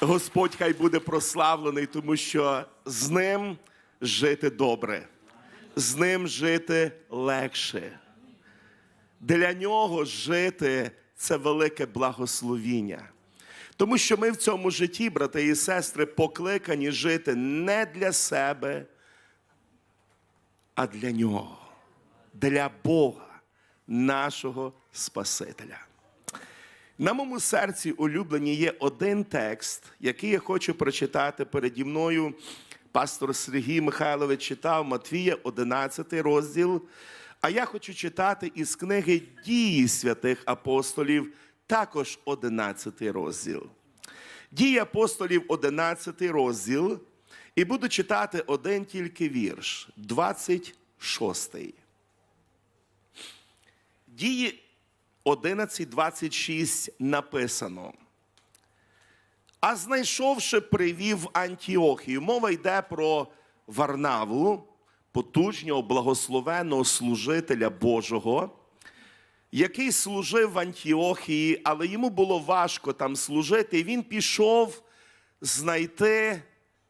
Господь хай буде прославлений, тому що з ним жити добре, з ним жити легше. Для нього жити це велике благословіння. Тому що ми в цьому житті, брати і сестри, покликані жити не для себе, а для нього, для Бога, нашого Спасителя. На моєму серці улюблені є один текст, який я хочу прочитати переді мною. Пастор Сергій Михайлович читав Матвія, 11 розділ. А я хочу читати із книги Дії святих апостолів, також 11 розділ. Дії апостолів, 11 розділ, і буду читати один тільки вірш, 26. Дії 11.26 написано. А знайшовши, привів Антіохію. Мова йде про Варнаву, потужнього, благословеного служителя Божого, який служив в Антіохії, але йому було важко там служити, і він пішов знайти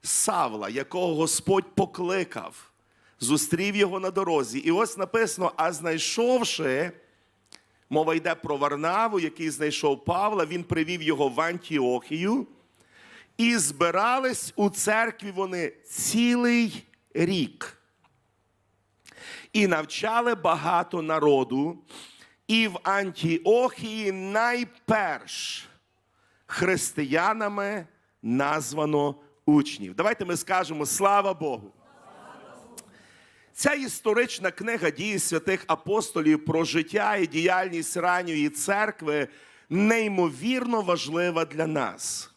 Савла, якого Господь покликав, зустрів його на дорозі. І ось написано: а знайшовши. Мова йде про Варнаву, який знайшов Павла, він привів його в Антіохію. І збирались у церкві вони цілий рік. І навчали багато народу. І в Антіохії найперш християнами названо учнів. Давайте ми скажемо слава Богу. Ця історична книга дії святих апостолів про життя і діяльність ранньої церкви неймовірно важлива для нас.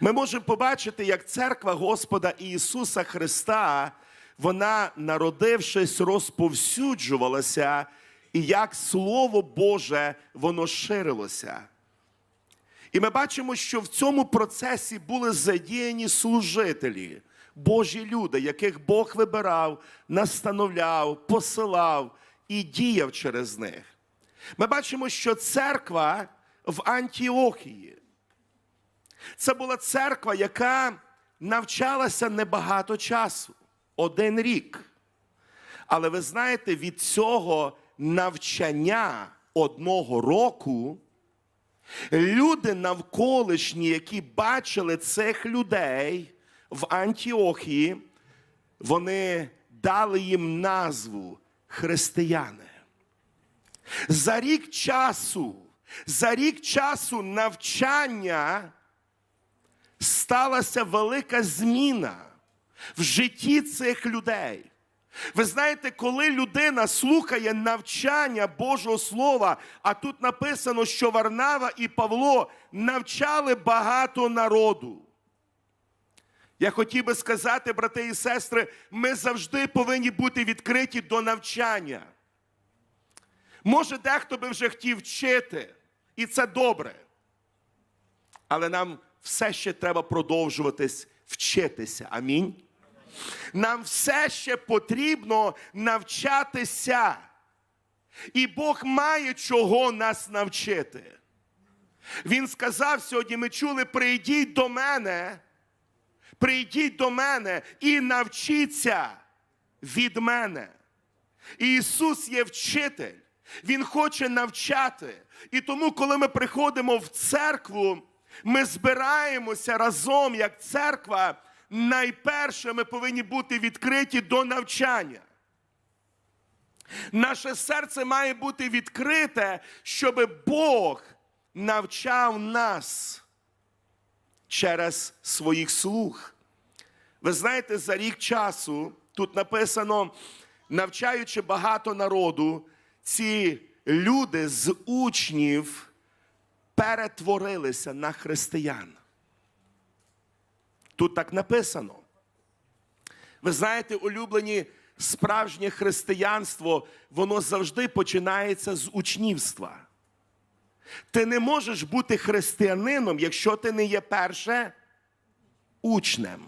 Ми можемо побачити, як церква Господа Ісуса Христа, вона, народившись, розповсюджувалася, і як Слово Боже воно ширилося. І ми бачимо, що в цьому процесі були задіяні служителі. Божі люди, яких Бог вибирав, настановляв, посилав і діяв через них. Ми бачимо, що церква в Антіохії. Це була церква, яка навчалася небагато часу, один рік. Але ви знаєте, від цього навчання одного року люди навколишні, які бачили цих людей в Антіохії, вони дали їм назву християни. За рік часу, за рік часу навчання сталася велика зміна в житті цих людей. Ви знаєте, коли людина слухає навчання Божого Слова, а тут написано, що Варнава і Павло навчали багато народу. Я хотів би сказати, брати і сестри, ми завжди повинні бути відкриті до навчання. Може, дехто би вже хотів вчити, і це добре. Але нам все ще треба продовжуватись вчитися. Амінь. Нам все ще потрібно навчатися. І Бог має чого нас навчити. Він сказав сьогодні: ми чули: прийдіть до мене прийдіть до мене і навчіться від мене. І Ісус є вчитель, Він хоче навчати. І тому, коли ми приходимо в церкву, ми збираємося разом як церква. Найперше ми повинні бути відкриті до навчання. Наше серце має бути відкрите, щоб Бог навчав нас через своїх слуг. Ви знаєте, за рік часу тут написано, навчаючи багато народу, ці люди з учнів перетворилися на християн. Тут так написано. Ви знаєте, улюблені справжнє християнство, воно завжди починається з учнівства. Ти не можеш бути християнином, якщо ти не є перше учнем.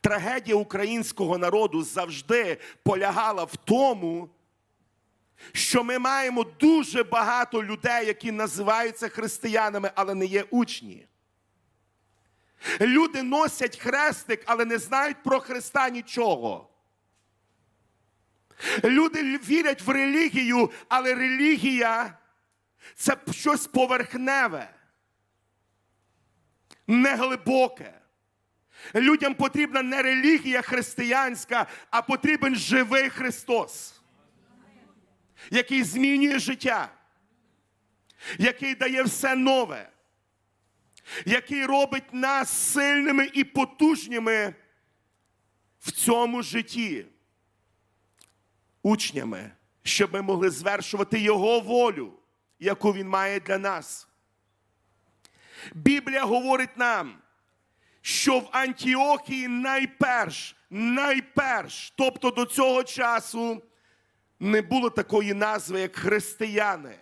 Трагедія українського народу завжди полягала в тому, що ми маємо дуже багато людей, які називаються християнами, але не є учні. Люди носять хрестик, але не знають про Христа нічого. Люди вірять в релігію, але релігія це щось поверхневе, неглибоке. Людям потрібна не релігія християнська, а потрібен живий Христос, який змінює життя, який дає все нове, який робить нас сильними і потужніми в цьому житті, учнями, щоб ми могли звершувати Його волю, яку Він має для нас. Біблія говорить нам, що в Антіохії найперш, найперш, тобто до цього часу не було такої назви, як християни.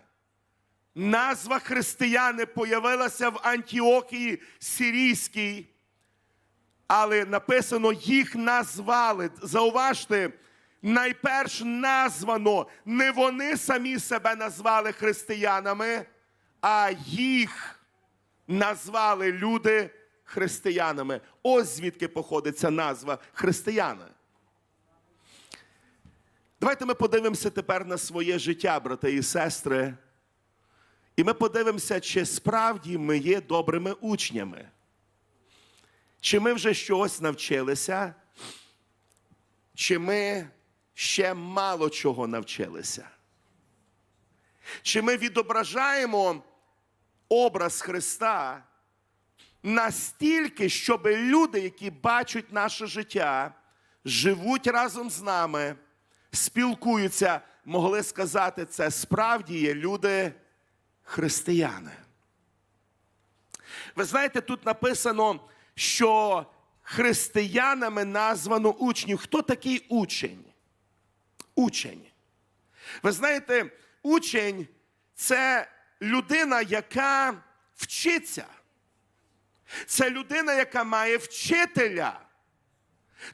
Назва християни появилася в Антіохії Сирійській, але написано, їх назвали. Зауважте, найперш названо, не вони самі себе назвали християнами, а їх назвали люди християнами. Ось звідки походить ця назва християни. Давайте ми подивимося тепер на своє життя, брати і сестри. І ми подивимося, чи справді ми є добрими учнями. Чи ми вже щось навчилися, чи ми ще мало чого навчилися. Чи ми відображаємо образ Христа настільки, щоб люди, які бачать наше життя, живуть разом з нами, спілкуються, могли сказати, це справді є люди християни. Ви знаєте, тут написано, що християнами названо учнів. Хто такий учень? Учень. Ви знаєте, учень це людина, яка вчиться. Це людина, яка має вчителя.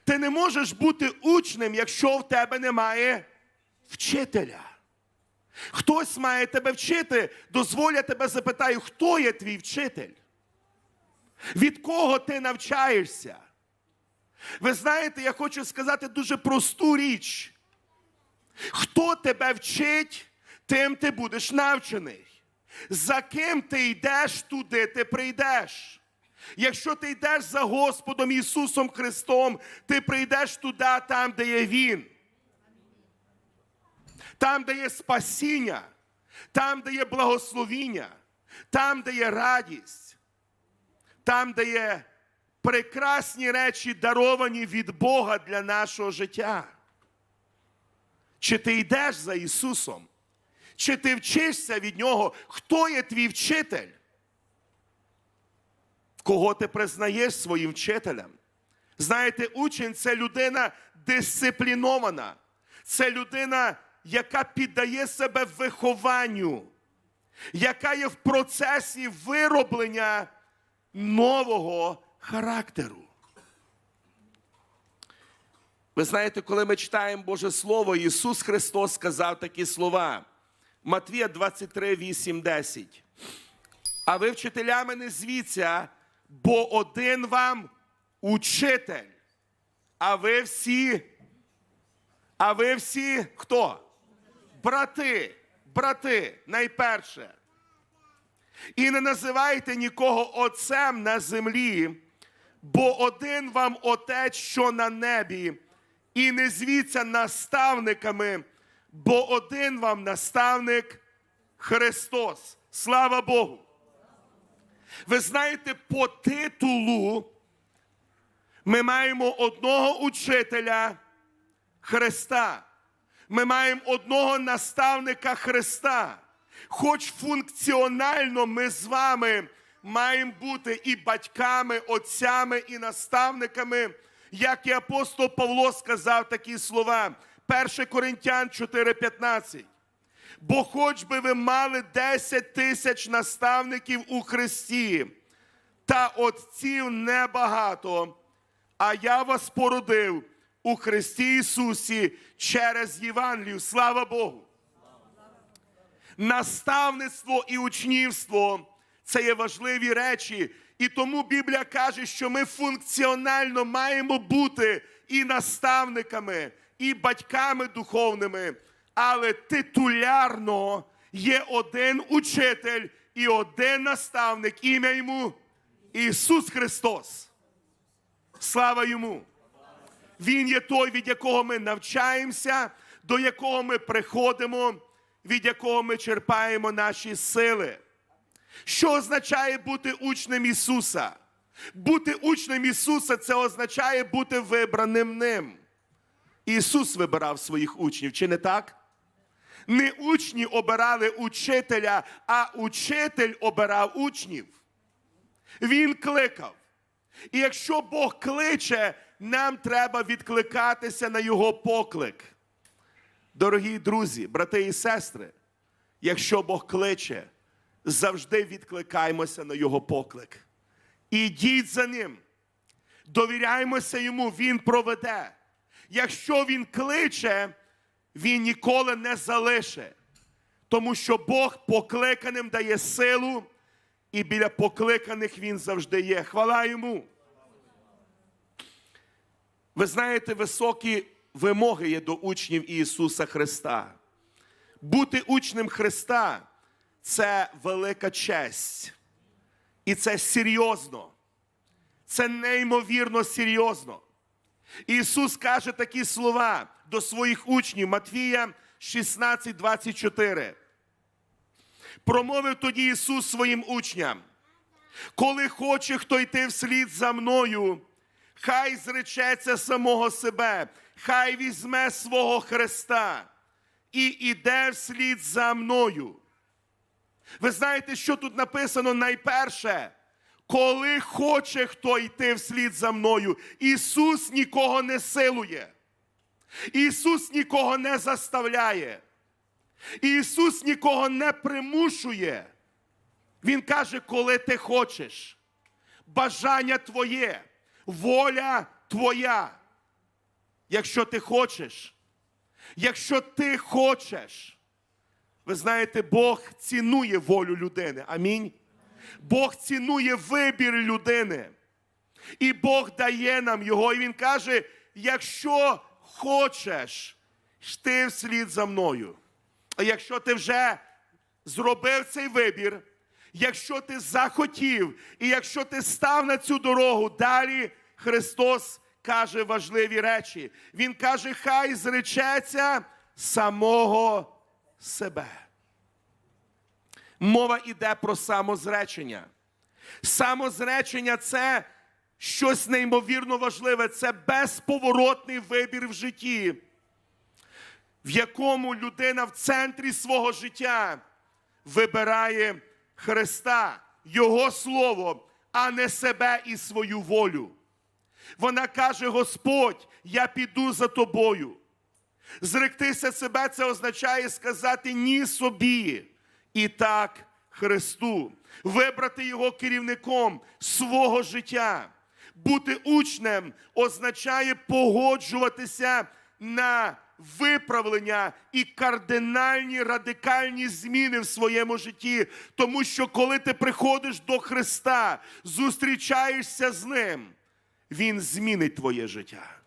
Ти не можеш бути учнем, якщо в тебе немає вчителя. Хтось має тебе вчити, дозволь, я тебе запитаю, хто є твій вчитель? Від кого ти навчаєшся? Ви знаєте, я хочу сказати дуже просту річ. Хто тебе вчить, тим ти будеш навчений. За ким ти йдеш, туди ти прийдеш. Якщо ти йдеш за Господом Ісусом Христом, ти прийдеш туди, там, де є Він. Там, де є спасіння, там, де є благословіння, там, де є радість, там, де є прекрасні речі, даровані від Бога для нашого життя. Чи ти йдеш за Ісусом? Чи ти вчишся від Нього? Хто є твій вчитель? Кого ти признаєш своїм вчителем? Знаєте, учень це людина дисциплінована, це людина, яка піддає себе вихованню, яка є в процесі вироблення нового характеру. Ви знаєте, коли ми читаємо Боже Слово, Ісус Христос сказав такі слова. Матвія 23, 8, 10. А ви вчителями не звіться, бо один вам учитель. А ви всі, а ви всі хто? Брати, брати, найперше. І не називайте нікого отцем на землі, бо один вам отець, що на небі, і не звіться наставниками, бо один вам наставник Христос. Слава Богу! Ви знаєте, по титулу ми маємо одного учителя Христа. Ми маємо одного наставника Христа. Хоч функціонально ми з вами маємо бути і батьками, отцями, і наставниками, як і апостол Павло сказав такі слова. 1 Коринтян 4,15. Бо хоч би ви мали 10 тисяч наставників у Христі, та отців небагато, а я вас породив у Христі Ісусі через Євангелію. Слава Богу! Наставництво і учнівство Це є важливі речі. І тому Біблія каже, що ми функціонально маємо бути і наставниками, і батьками духовними, але титулярно є один учитель і один наставник, ім'я йому Ісус Христос. Слава йому! Він є той, від якого ми навчаємося, до якого ми приходимо, від якого ми черпаємо наші сили. Що означає бути учнем Ісуса? Бути учнем Ісуса це означає бути вибраним ним. Ісус вибирав своїх учнів, чи не так? Не учні обирали учителя, а учитель обирав учнів. Він кликав. І якщо Бог кличе, нам треба відкликатися на Його поклик. Дорогі друзі, брати і сестри, якщо Бог кличе, завжди відкликаємося на Його поклик. Ідіть за ним. Довіряємося йому, він проведе. Якщо він кличе, він ніколи не залише. Тому що Бог покликаним дає силу, і біля покликаних він завжди є. Хвала йому. Ви знаєте, високі вимоги є до учнів Ісуса Христа. Бути учнем Христа це велика честь. І це серйозно. Це неймовірно серйозно. Ісус каже такі слова до своїх учнів Матвія 16, 24. Промовив тоді Ісус своїм учням. Коли хоче хто йти вслід за мною, хай зречеться самого себе, хай візьме свого Христа і іде вслід за мною. Ви знаєте, що тут написано найперше? Коли хоче хто йти вслід за мною, Ісус нікого не силує. Ісус нікого не заставляє. Ісус нікого не примушує. Він каже, коли ти хочеш. Бажання твоє, воля твоя. Якщо ти хочеш, якщо ти хочеш, ви знаєте, Бог цінує волю людини. Амінь. Бог цінує вибір людини. І Бог дає нам його. І Він каже: якщо хочеш, йти вслід за мною. А якщо ти вже зробив цей вибір, якщо ти захотів, і якщо ти став на цю дорогу, далі Христос каже важливі речі. Він каже, хай зречеться самого себе. Мова йде про самозречення. Самозречення це щось неймовірно важливе, це безповоротний вибір в житті, в якому людина в центрі свого життя вибирає Христа, Його Слово, а не себе і свою волю. Вона каже: Господь, я піду за тобою. Зректися себе це означає сказати ні собі і так Христу, вибрати Його керівником свого життя. Бути учнем означає погоджуватися на виправлення і кардинальні радикальні зміни в своєму житті. Тому що коли ти приходиш до Христа, зустрічаєшся з Ним, Він змінить твоє життя.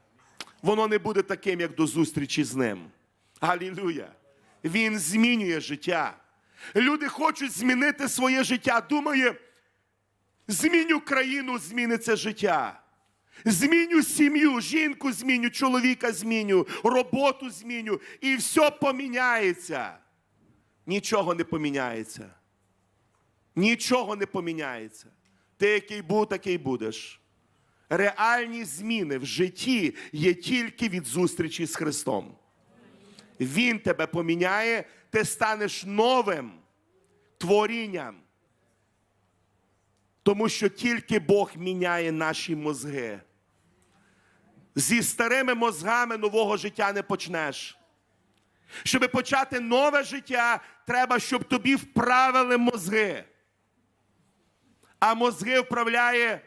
Воно не буде таким, як до зустрічі з ним. Алілюя! Він змінює життя. Люди хочуть змінити своє життя. Думає, зміню країну, зміниться життя. Зміню сім'ю, жінку зміню, чоловіка зміню, роботу зміню, і все поміняється. Нічого не поміняється. Нічого не поміняється. Ти, який був, такий будеш. Реальні зміни в житті є тільки від зустрічі з Христом. Він тебе поміняє, ти станеш новим творінням. Тому що тільки Бог міняє наші мозги. Зі старими мозгами нового життя не почнеш. Щоб почати нове життя, треба, щоб тобі вправили мозги. А мозги вправляє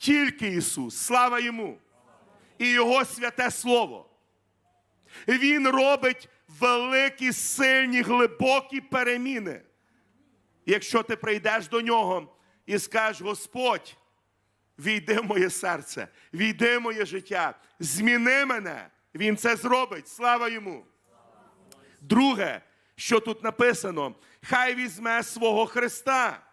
тільки Ісус. Слава Йому. І Його святе Слово. Він робить великі, сильні, глибокі переміни. Якщо ти прийдеш до нього і скажеш, Господь, війди в моє серце, війди в моє життя, зміни мене, Він це зробить. Слава йому. Друге, що тут написано, хай візьме свого Христа.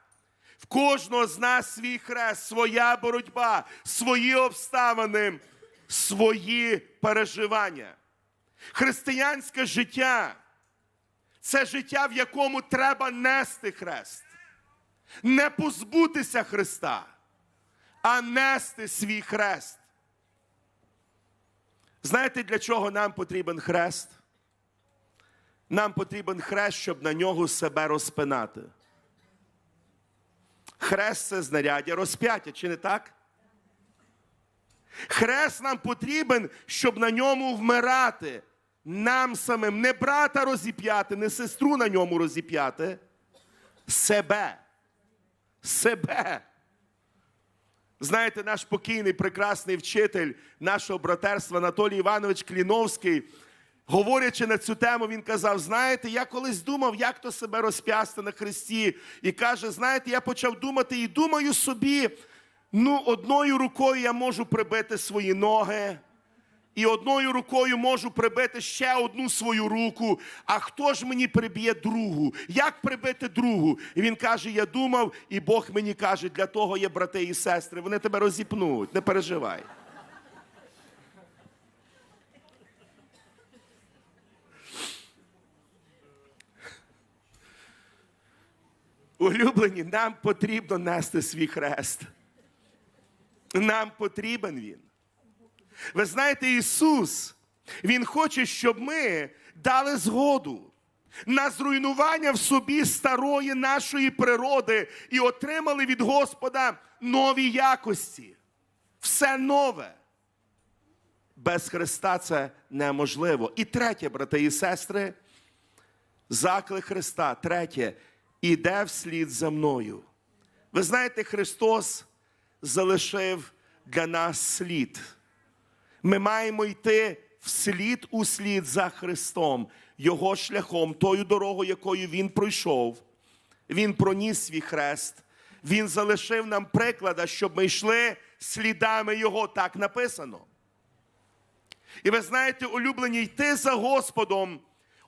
В кожного з нас свій хрест, своя боротьба, свої обставини, свої переживання. Християнське життя це життя, в якому треба нести хрест. Не позбутися Христа, а нести свій хрест. Знаєте, для чого нам потрібен хрест? Нам потрібен хрест, щоб на нього себе розпинати. Хрест це знаряддя розп'яття, чи не так? Хрест нам потрібен, щоб на ньому вмирати. Нам самим не брата розіп'яти, не сестру на ньому розіп'яти. Себе. Себе. Знаєте, наш покійний прекрасний вчитель нашого братерства Анатолій Іванович Кліновський, говорячи на цю тему, він казав: знаєте, я колись думав, як то себе розп'ясти на хресті. І каже: знаєте, я почав думати і думаю собі, ну, одною рукою я можу прибити свої ноги. І одною рукою можу прибити ще одну свою руку. А хто ж мені приб'є другу? Як прибити другу? І він каже: Я думав, і Бог мені каже, для того є брати і сестри. Вони тебе розіпнуть, не переживай. Улюблені, нам потрібно нести свій хрест. Нам потрібен він. Ви знаєте, Ісус, Він хоче, щоб ми дали згоду на зруйнування в собі старої нашої природи і отримали від Господа нові якості. Все нове. Без Христа це неможливо. І третє, брати і сестри, заклик Христа. Третє, іде вслід за мною. Ви знаєте, Христос залишив для нас слід. Ми маємо йти вслід у слід за Христом, Його шляхом, тою дорогою, якою Він пройшов. Він проніс свій хрест. Він залишив нам приклада, щоб ми йшли слідами Його. Так написано. І ви знаєте, улюблені, йти за Господом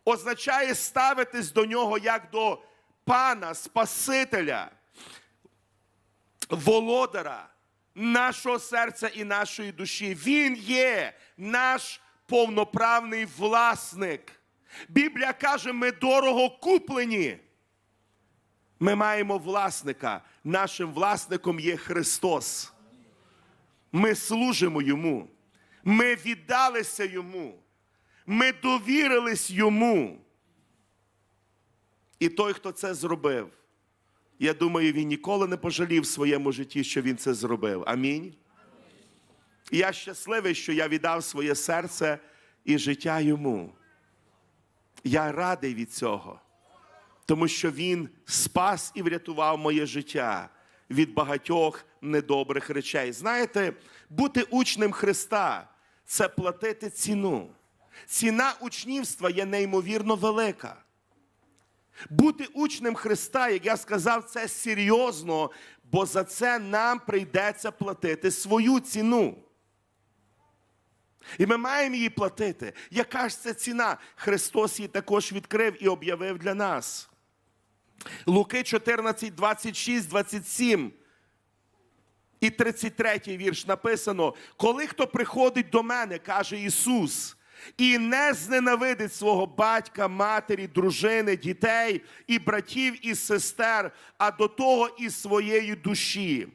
означає ставитись до нього як до пана, Спасителя, володара нашого серця і нашої душі. Він є наш повноправний власник. Біблія каже, ми дорого куплені. Ми маємо власника. Нашим власником є Христос. Ми служимо Йому. Ми віддалися Йому. Ми довірились Йому. І той, хто це зробив, я думаю, він ніколи не пожалів в своєму житті, що він це зробив. Амінь. І я щасливий, що я віддав своє серце і життя йому. Я радий від цього, тому що він спас і врятував моє життя від багатьох недобрих речей. Знаєте, бути учнем Христа це платити ціну. Ціна учнівства є неймовірно велика. Бути учнем Христа, як я сказав, це серйозно, бо за це нам прийдеться платити свою ціну. І ми маємо її платити. Яка ж це ціна? Христос її також відкрив і об'явив для нас. Луки 14, 26, 27 і 33 вірш написано: коли хто приходить до мене, каже Ісус, і не зненавидить свого батька, матері, дружини, дітей і братів і сестер, а до того і своєї душі,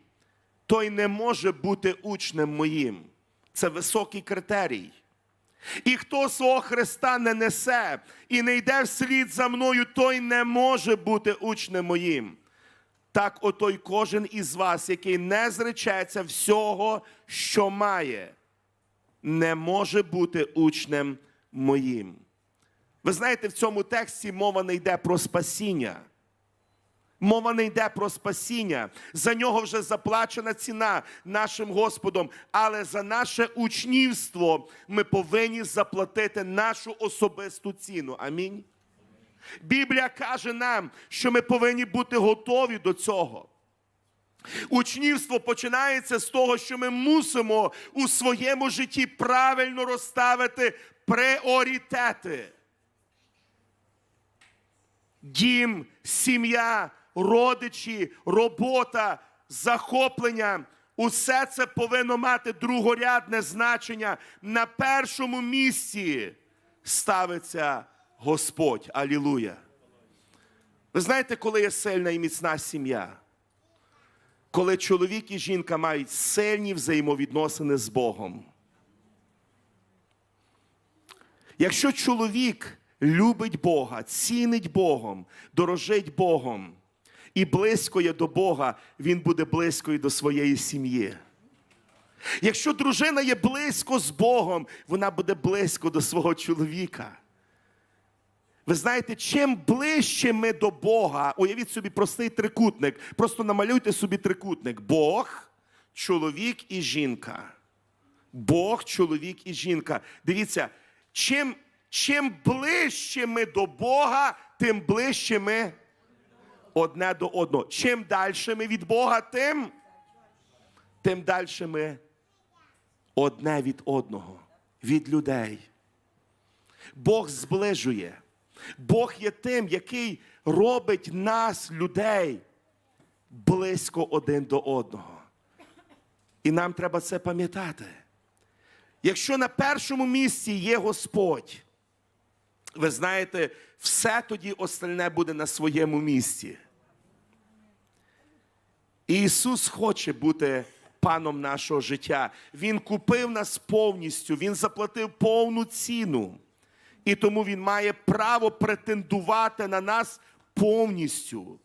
той не може бути учнем моїм. Це високий критерій. І хто свого Христа не несе і не йде вслід за мною, той не може бути учнем моїм. Так отой кожен із вас, який не зречеться всього, що має, не може бути учнем моїм. Ви знаєте, в цьому тексті мова не йде про спасіння. Мова не йде про спасіння. За нього вже заплачена ціна нашим Господом. Але за наше учнівство ми повинні заплатити нашу особисту ціну. Амінь. Біблія каже нам, що ми повинні бути готові до цього. Учнівство починається з того, що ми мусимо у своєму житті правильно розставити пріоритети. Дім, сім'я, родичі, робота, захоплення. Усе це повинно мати другорядне значення. На першому місці ставиться Господь. Алілуя. Ви знаєте, коли є сильна і міцна сім'я? Коли чоловік і жінка мають сильні взаємовідносини з Богом. Якщо чоловік любить Бога, цінить Богом, дорожить Богом і близько є до Бога, він буде близькою до своєї сім'ї. Якщо дружина є близько з Богом, вона буде близько до свого чоловіка. Ви знаєте, чим ближче ми до Бога, уявіть собі простий трикутник, просто намалюйте собі трикутник. Бог, чоловік і жінка. Бог, чоловік і жінка. Дивіться, чим, чим ближче ми до Бога, тим ближче ми одне до одного. Чим далі ми від Бога, тим, тим далі ми одне від одного, від людей. Бог зближує. Бог є тим, який робить нас, людей, близько один до одного. І нам треба це пам'ятати. Якщо на першому місці є Господь, ви знаєте, все тоді остальне буде на своєму місці. І Ісус хоче бути паном нашого життя. Він купив нас повністю, Він заплатив повну ціну. І тому Він має право претендувати на нас повністю.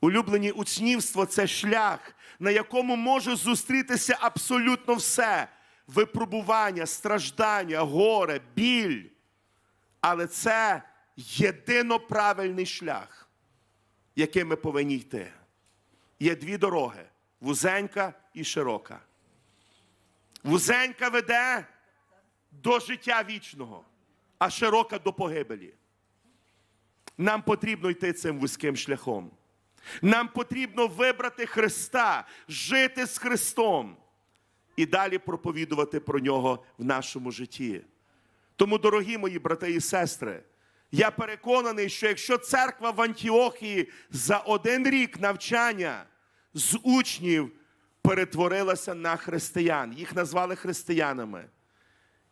Улюблені учнівство це шлях, на якому може зустрітися абсолютно все: випробування, страждання, горе, біль. Але це єдино правильний шлях, яким ми повинні йти. Є дві дороги: вузенька і широка. Вузенька веде до життя вічного, а широка до погибелі. Нам потрібно йти цим вузьким шляхом. Нам потрібно вибрати Христа, жити з Христом і далі проповідувати про нього в нашому житті. Тому, дорогі мої брати і сестри, я переконаний, що якщо церква в Антіохії за один рік навчання з учнів перетворилася на християн, їх назвали християнами.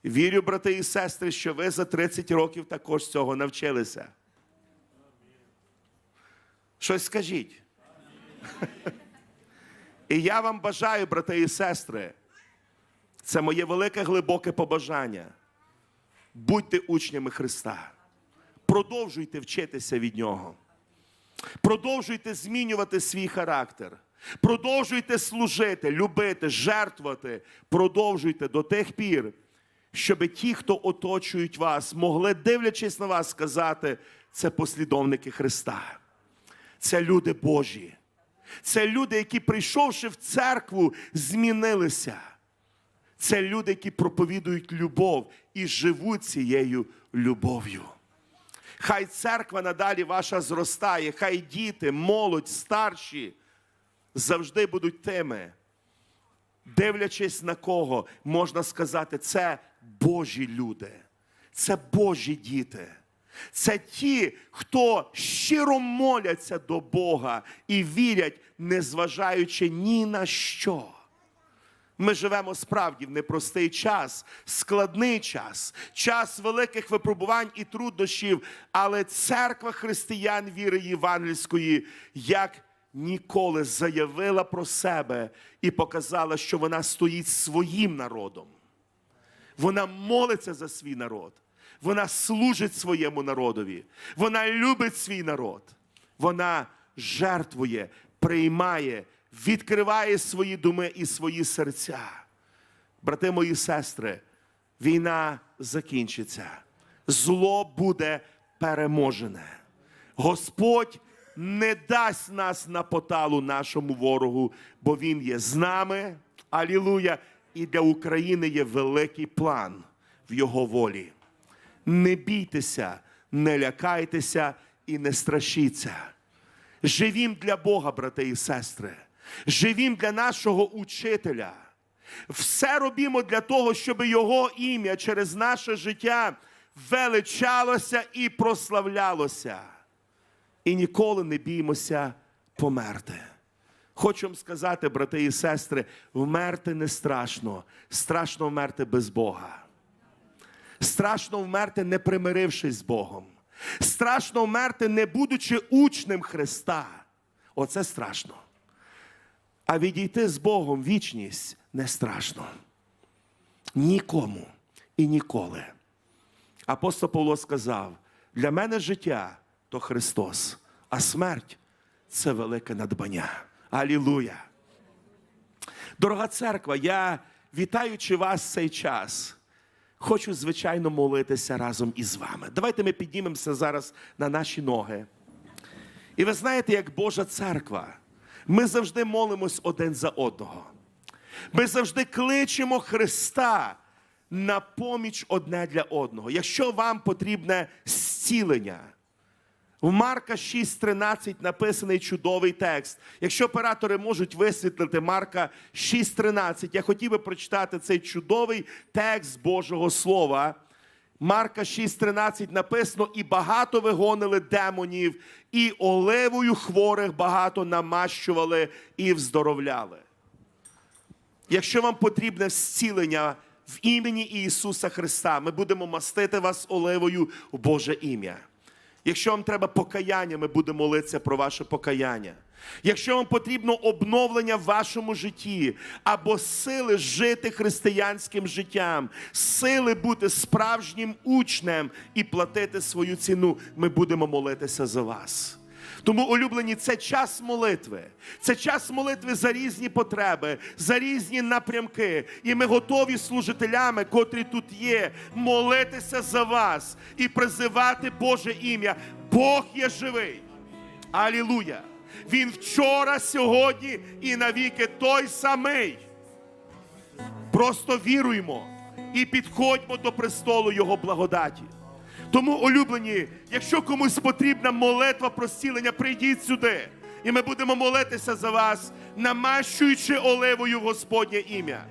Вірю, брати і сестри, що ви за 30 років також цього навчилися. Щось скажіть. І я вам бажаю, брати і сестри, це моє велике глибоке побажання. Будьте учнями Христа. Продовжуйте вчитися від Нього. Продовжуйте змінювати свій характер. Продовжуйте служити, любити, жертвувати. Продовжуйте до тих пір, щоб ті, хто оточують вас, могли, дивлячись на вас, сказати, це послідовники Христа. Це люди Божі. Це люди, які, прийшовши в церкву, змінилися. Це люди, які проповідують любов і живуть цією любов'ю. Хай церква надалі ваша зростає, хай діти, молодь, старші завжди будуть тими, дивлячись на кого, можна сказати, це Божі люди, це Божі діти. Це ті, хто щиро моляться до Бога і вірять, незважаючи ні на що. Ми живемо справді в непростий час, складний час, час великих випробувань і труднощів, але церква християн віри євангельської як ніколи заявила про себе і показала, що вона стоїть своїм народом. Вона молиться за свій народ. Вона служить своєму народові. Вона любить свій народ. Вона жертвує, приймає, відкриває свої думи і свої серця. Брати мої сестри, війна закінчиться. Зло буде переможене. Господь не дасть нас на поталу нашому ворогу, бо Він є з нами. Алілуя! І для України є великий план в Його волі. Не бійтеся, не лякайтеся і не страшіться. Живім для Бога, брати і сестри. Живім для нашого учителя. Все робімо для того, щоб Його ім'я через наше життя величалося і прославлялося. І ніколи не біймося померти. Хочу вам сказати, брати і сестри, вмерти не страшно, страшно вмерти без Бога. Страшно вмерти, не примирившись з Богом. Страшно вмерти, не будучи учнем Христа. Оце страшно. А відійти з Богом вічність не страшно. Нікому і ніколи. Апостол Павло сказав: для мене життя то Христос, а смерть це велике надбання. Алілуя! Дорога церква, я вітаючи вас цей час, хочу, звичайно, молитися разом із вами. Давайте ми піднімемося зараз на наші ноги. І ви знаєте, як Божа церква, ми завжди молимось один за одного. Ми завжди кличемо Христа на поміч одне для одного. Якщо вам потрібне зцілення, в Марка 6.13 написаний чудовий текст. Якщо оператори можуть висвітлити Марка 6.13, я хотів би прочитати цей чудовий текст Божого Слова. Марка 6.13 написано, і багато вигонили демонів, і оливою хворих багато намащували і вздоровляли. Якщо вам потрібне зцілення в імені Ісуса Христа, ми будемо мастити вас оливою в Боже ім'я. Якщо вам треба покаяння, ми будемо молитися про ваше покаяння. Якщо вам потрібно обновлення в вашому житті або сили жити християнським життям, сили бути справжнім учнем і платити свою ціну, ми будемо молитися за вас. Тому, улюблені, це час молитви. Це час молитви за різні потреби, за різні напрямки. І ми готові служителями, котрі тут є, молитися за вас і призивати Боже ім'я. Бог є живий. Алілуя! Він вчора, сьогодні і навіки той самий. Просто віруємо і підходьмо до престолу Його благодаті. Тому, улюблені, якщо комусь потрібна молитва про зцілення, прийдіть сюди. І ми будемо молитися за вас, намащуючи оливою Господнє ім'я.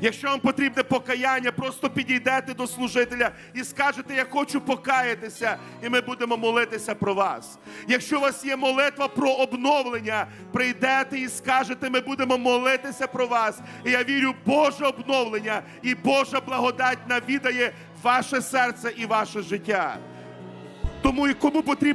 Якщо вам потрібне покаяння, просто підійдете до служителя і скажете, я хочу покаятися, і ми будемо молитися про вас. Якщо у вас є молитва про обновлення, прийдете і скажете, ми будемо молитися про вас. І я вірю, Боже обновлення і Божа благодать навідає ваше серце і ваше життя. Тому і кому потрібно.